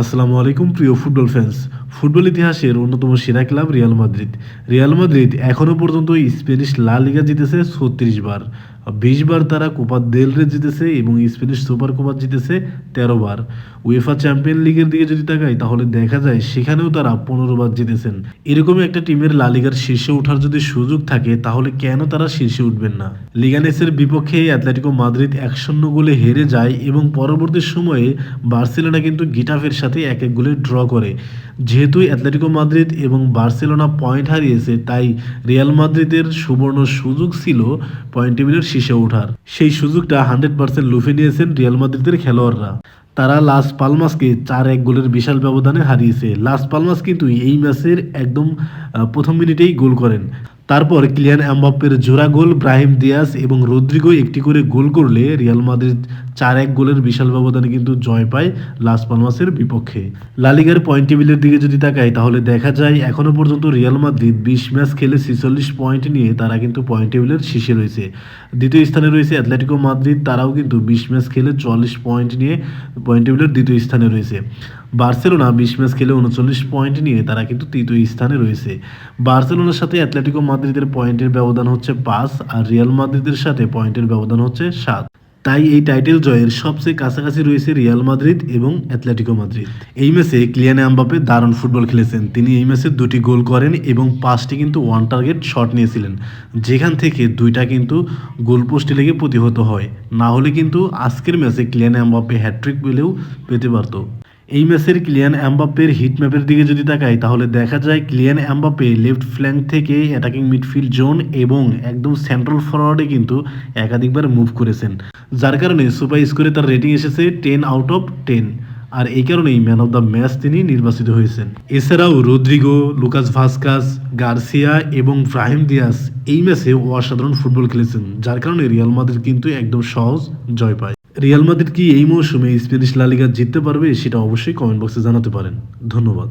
আসসালামু আলাইকুম, প্রিয় ফুটবল ফ্যান্স ফুটবল ইতিহাসের অন্যতম সেরা club Real Madrid. Real Madrid এখনও পর্যন্ত স্প্যানিশ লা লিগা জিতেছে ছত্রিশ বার। বিশ বার তারা কোপা দেল রে জিতেছে এবং স্প্যানিশ সুপার কোপা জিতেছে তেরো বার উয়েফা চ্যাম্পিয়ন লিগের দিকে যদি তাকাই, তাহলে দেখা যায় সেখানেও তারা পনেরো বার জিতেছেন। এরকমই একটা টিমের লালিগার শীর্ষে ওঠার যদি সুযোগ থাকে, তাহলে কেন তারা শীর্ষে উঠবেন না? লিগানেসের বিপক্ষে অ্যাথলেটিকো মাদ্রিদ এক শূন্য গোলে হেরে যায় এবং পরবর্তী সময়ে বার্সেলোনা কিন্তু গিটাফের সাথে এক এক গোলে ড্র করে। যেহেতু অ্যাথলেটিকো মাদ্রিদ এবং বার্সেলোনা পয়েন্ট হারিয়েছে, তাই রিয়াল মাদ্রিদের সুবর্ণ সুযোগ ছিল পয়েন্ট টেবিলের শীর্ষে ওঠার। সেই সুযোগটা হান্ড্রেড পার্সেন্ট লুফে নিয়েছেন রিয়াল মাদ্রিদের খেলোয়াড়রা। তারা লাস পালমাসকে চার এক গোলের বিশাল ব্যবধানে হারিয়েছে। লাস পালমাস কিন্তু এই ম্যাচের একদম প্রথম মিনিটেই গোল করেন। তারপর ক্লিয়ান এমবাপ্পের জোড়া গোল ব্রাহিম দিয়াস এবং রদ্রিগো একটি করে গোল করলে রিয়াল মাদ্রিদ চার এক গোলের বিশাল ব্যবধানে কিন্তু জয় পায় লাস পালমাসের বিপক্ষে। লালিগার পয়েন্ট টেবিলের দিকে যদি তাকাই, তাহলে দেখা যায় এখনও পর্যন্ত রিয়াল মাদ্রিদ বিশ ম্যাচ খেলে ছিচল্লিশ পয়েন্ট নিয়ে তারা কিন্তু পয়েন্ট টেবিলের শীর্ষে রয়েছে। দ্বিতীয় স্থানে রয়েছে অ্যাথলেটিকো মাদ্রিদ, তারাও কিন্তু বিশ ম্যাচ খেলে চল্লিশ পয়েন্ট নিয়ে পয়েন্ট টেবিলের দ্বিতীয় স্থানে রয়েছে। বার্সেলোনা বিশ ম্যাচ খেলে উনচল্লিশ পয়েন্ট নিয়ে তারা কিন্তু তৃতীয় স্থানে রয়েছে। বার্সেলোনার সাথে অ্যাথলেটিকো মাদ্রিদের পয়েন্টের ব্যবধান হচ্ছে পাঁচ আর রিয়াল মাদ্রিদের সাথে পয়েন্টের ব্যবধান হচ্ছে সাত। তাই এই টাইটেল জয়ের সবচেয়ে কাছাকাছি রয়েছে রিয়াল মাদ্রিদ এবং অ্যাথলেটিকো মাদ্রিদ। এই ম্যাচে ক্লিয়ান এমবাপে দারুণ ফুটবল খেলেছেন। তিনি এই ম্যাচে দুটি গোল করেন এবং পাঁচটি কিন্তু ওয়ান টার্গেট শট নিয়েছিলেন। যেখান থেকে দুইটা কিন্তু গোল পোস্টে লেগে প্রতিহত হয়। না হলে কিন্তু আজকের ম্যাচে ক্লিয়ান এমবাপে হ্যাট্রিক পেলেও পেতে পারতো। এই ম্যাচের ক্লিয়ান এমবাপ্পের হিট ম্যাপের দিকে যদি তাকাই, তাহলে দেখা যায় ক্লিয়ান এমবাপ্পে লেফট ফ্ল্যাঙ্ক থেকে অ্যাটাকিং মিডফিল্ড জোন এবং একদম সেন্ট্রাল ফরওয়ার্ডে কিন্তু একাধিকবার মুভ করেছেন। যার কারণে সুপার স্কোরে তার রেটিং এসেছে টেন আউট অফ টেন আর এই কারণেই ম্যান অফ দ্য ম্যাচ তিনি নির্বাচিত হয়েছেন। এছাড়াও রদ্রিগো, লুকাস ভাস্কাস, গার্সিয়া এবং ব্রাহিম দিয়াস এই ম্যাচে অসাধারণ ফুটবল খেলেছেন, যার কারণে রিয়াল মাদ্রিদ কিন্তু একদম সহজ জয় পায়। রিয়াল মাদ্রিদ কি এই মৌসুমে স্প্যানিশ লালিগা জিততে পারবে সেটা অবশ্যই কমেন্ট বক্সে জানাতে পারেন। ধন্যবাদ।